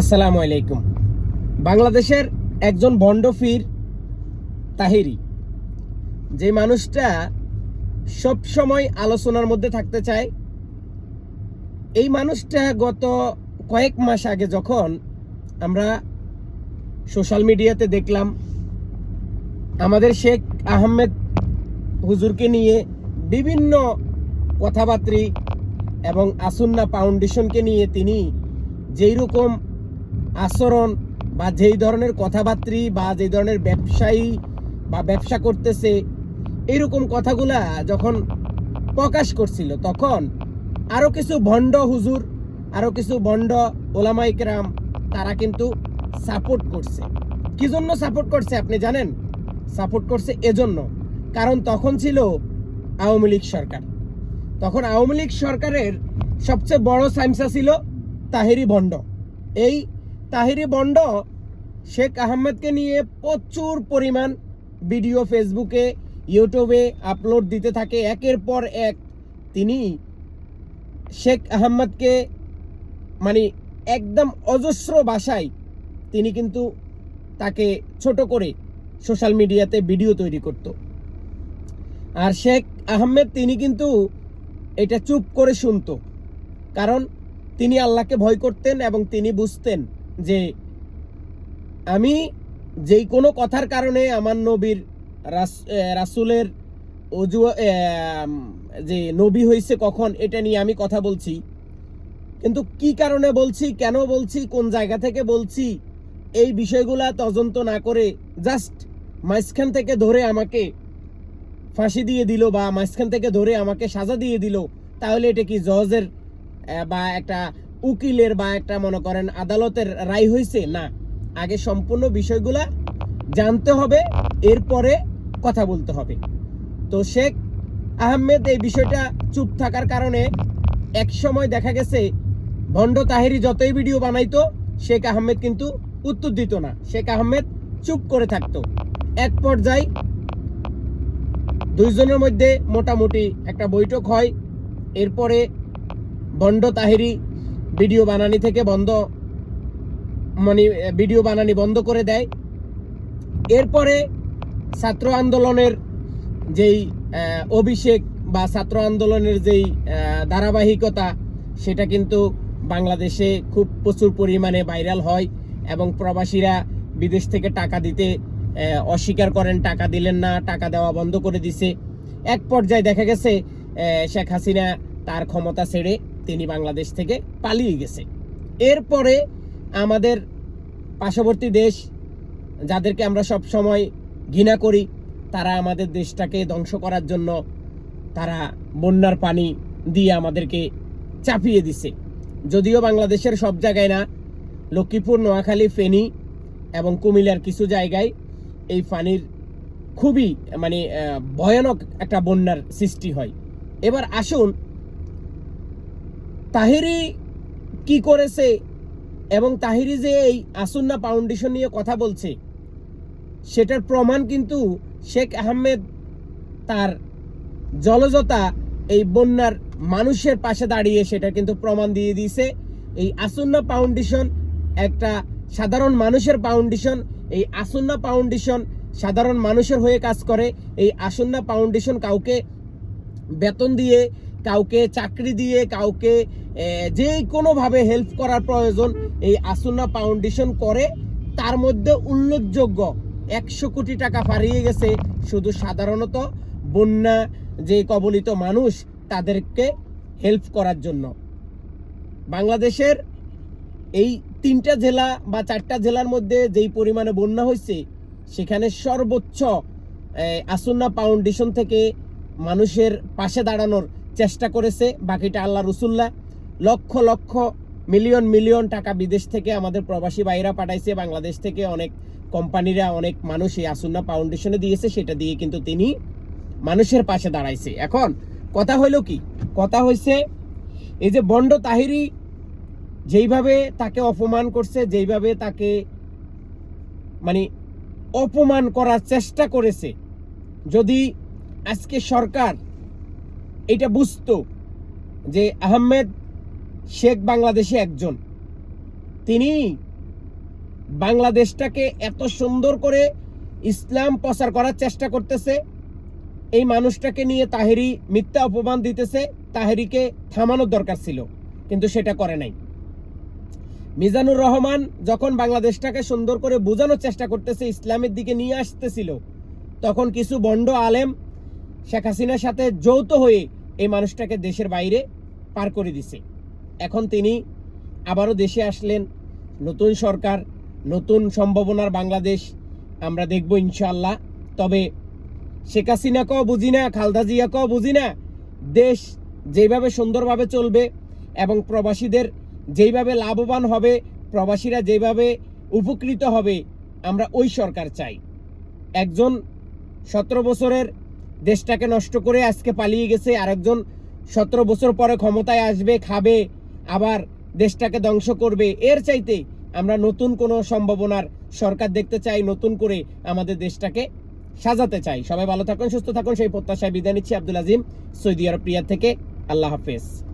আসসালামু আলাইকুম। বাংলাদেশের একজন বন্ডফির তাহিরি, যে মানুষটা সব সময় আলোচনার মধ্যে থাকতে চায়, এই মানুষটা গত কয়েক মাস আগে যখন আমরা সোশ্যাল মিডিয়াতে দেখলাম, আমাদের শেখ আহমেদ হুজুরকে নিয়ে বিভিন্ন কথাবার্তি এবং আসুন্না ফাউন্ডেশনকে নিয়ে তিনি যেই রকম আচরণ বা যেই ধরনের কথাবার্তি বা যেই ধরনের ব্যবসায়ী বা ব্যবসা করতেছে এইরকম কথাগুলা যখন প্রকাশ করছিল, তখন আরও কিছু ভণ্ড হুজুর আরও কিছু ভণ্ড ওলামাইকরাম তারা কিন্তু সাপোর্ট করছে। কি জন্য সাপোর্ট করছে আপনি জানেন? সাপোর্ট করছে এজন্য। কারণ তখন ছিল আওয়ামী লীগ সরকার। তখন আওয়ামী লীগ সরকারের সবচেয়ে বড় সাইমসা ছিল তাহেরি ভণ্ড। এই তাহেরি বন্ড। শেখ আহমেদকে নিয়ে প্রচুর পরিমাণ ভিডিও ফেসবুকে, ইউটিউবে আপলোড দিতে থাকে একের পর এক। তিনি শেখ আহমদকে মানে একদম অজস্র ভাষায় তিনি কিন্তু তাকে ছোট করে সোশ্যাল মিডিয়াতে ভিডিও তৈরি করত। আর শেখ আহমেদ তিনি কিন্তু এটা চুপ করে শুনত। কারণ তিনি আল্লাহকে ভয় করতেন এবং তিনি বুঝতেন যে আমি যেই কোনো কথার কারণে আমার নবীর রাসূলের অজু যে নবী হয়েছে কখন, এটা নিয়ে আমি কথা বলছি। কিন্তু কি কারণে বলছি, কেন বলছি, কোন জায়গা থেকে বলছি, এই বিষয়গুলা তদন্ত না করে জাস্ট মাঝখান থেকে ধরে আমাকে ফাঁসি দিয়ে দিল বা মাঝখান থেকে ধরে আমাকে সাজা দিয়ে দিল, তাহলে এটা কি জজের বা একটা উকিলের বা একটা, মনে করেন, আদালতের রায় হয়েছে না। আগে সম্পূর্ণ বিষয়গুলা জানতে হবে, এরপরে কথা বলতে হবে। তো শেখ আহমেদ এই বিষয়টা চুপ থাকার কারণে এক সময় দেখা গেছে, ভণ্ড তাহেরি যতই ভিডিও বানাইতো, শেখ আহমেদ কিন্তু উত্তর দিত না। শেখ আহমেদ চুপ করে থাকতো। এক পর্যায়ে দুইজনের মধ্যে মোটামুটি একটা বৈঠক হয়। এরপরে ভণ্ড তাহেরি ভিডিও বানানি থেকে বন্ধ মানে ভিডিও বানানি বন্ধ করে দেয়। এরপরে ছাত্র আন্দোলনের যেই অভিষেক বা ছাত্র আন্দোলনের যেই ধারাবাহিকতা, সেটা কিন্তু বাংলাদেশে খুব প্রচুর পরিমাণে ভাইরাল হয় এবং প্রবাসীরা বিদেশ থেকে টাকা দিতে অস্বীকার করেন, টাকা দিলেন না, টাকা দেওয়া বন্ধ করে দিছে। এক পর্যায়ে দেখা গেছে শেখ হাসিনা তার ক্ষমতা ছেড়ে তিনি বাংলাদেশ থেকে পালিয়ে গেছে। এরপরে আমাদের পার্শ্ববর্তী দেশ, যাদেরকে আমরা সব সময় ঘৃণা করি, তারা আমাদের দেশটাকে ধ্বংস করার জন্য তারা বন্যার পানি দিয়ে আমাদেরকে চাপিয়ে দিছে। যদিও বাংলাদেশের সব জায়গায় না, লক্ষ্মীপুর, নোয়াখালী, ফেনী এবং কুমিল্লার কিছু জায়গায় এই পানির খুবই মানে ভয়ানক একটা বন্যার সৃষ্টি হয়। এবার আসুন তাহিরি কি করেছে এবং তাহিরি যে এই আসুন্না ফাউন্ডেশন নিয়ে কথা বলছে, সেটার প্রমাণ কিন্তু শেখ আহমেদ তার জলজতা এই বন্যার মানুষের পাশে দাঁড়িয়ে সেটা কিন্তু প্রমাণ দিয়ে দিয়েছে। এই আসুন্না ফাউন্ডেশন একটা সাধারণ মানুষের ফাউন্ডেশন, এই আসুন্না ফাউন্ডেশন সাধারণ মানুষের হয়ে কাজ করে। এই আসুন্না ফাউন্ডেশন কাউকে বেতন দিয়ে, কাউকে চাকরি দিয়ে, কাউকে যে কোনোভাবে হেল্প করার প্রয়োজন, এই আসুন্না ফাউন্ডেশন করে, তার মধ্যে উল্লেখযোগ্য একশো কোটি টাকা হারিয়ে গেছে, শুধু সাধারণত বন্যা, যে কবলিত মানুষ, তাদেরকে হেল্প করার জন্য। বাংলাদেশের এই তিনটা জেলা বা চারটা জেলার মধ্যে যেই পরিমাণে বন্যা হয়েছে, সেখানে সর্বোচ্চ আসুন্না ফাউন্ডেশন থেকে মানুষের পাশে দাঁড়ানোর চেষ্টা করেছে, বাকিটা আল্লাহ রসুল্লাহ। লক্ষ লক্ষ মিলিয়ন মিলিয়ন টাকা বিদেশ থেকে আমাদের প্রবাসী বাইরা পাঠাইছে। বাংলাদেশ থেকে অনেক কোম্পানিরা, অনেক মানুষ এই আসুন্না ফাউন্ডেশনে দিয়েছে, সেটা দিয়ে কিন্তু তিনি মানুষের পাশে দাঁড়াইছে। এখন কথা হইল কি? কথা হয়েছে এই যে বন্ড তাহিরি যেইভাবে তাকে অপমান করছে, যেইভাবে তাকে মানে অপমান করার চেষ্টা করেছে, যদি আজকে সরকার এটা বুঝতো যে আহমেদ শেখ বাংলাদেশে একজন। তিনি বাংলাদেশটাকে এত সুন্দর করে ইসলাম প্রচার করার চেষ্টা করতেছে। এই মানুষটাকে নিয়ে তাহেরি মিথ্যা অপমান দিতেছে। তাহেরিকে থামানোর দরকার ছিল, কিন্তু সেটা করে নাই। মিজানুর রহমান যখন বাংলাদেশটাকে সুন্দর করে বোঝানোর চেষ্টা করতেছে, ইসলামের দিকে নিয়ে আসতেছিল, তখন কিছু বন্ড আলেম শেখ হাসিনার সাথে যৌথ হয়ে এই মানুষটাকে দেশের বাইরে পার করে দিছে। এখন তিনি আবারও দেশে আসলেন। নতুন সরকার, নতুন সম্ভাবনার বাংলাদেশ আমরা দেখব ইনশাল্লাহ তবে শেখ হাসিনাকেও বুঝি না, খালদা জিয়াকেও বুঝি না, দেশ যেভাবে সুন্দরভাবে চলবে এবং প্রবাসীদের যেইভাবে লাভবান হবে, প্রবাসীরা যেভাবে উপকৃত হবে, আমরা ওই সরকার চাই। একজন সতেরো বছরের দেশটাকে নষ্ট করে আজকে পালিয়ে গেছে, আরেকজন সতেরো বছর পরে ক্ষমতায় আসবে, খাবে আবার দেশটাকে ধ্বংস করবে। এর চাইতে আমরা নতুন কোনো সম্ভাবনার সরকার দেখতে চাই, নতুন করে আমাদের দেশটাকে সাজাতে চাই। সবাই ভালো থাকুন, সুস্থ থাকুন। সেই প্রত্যাশায় বিদায় নিচ্ছি আব্দুল আজিম, সৌদি আরব প্রিয়া থেকে। আল্লাহ হাফেজ।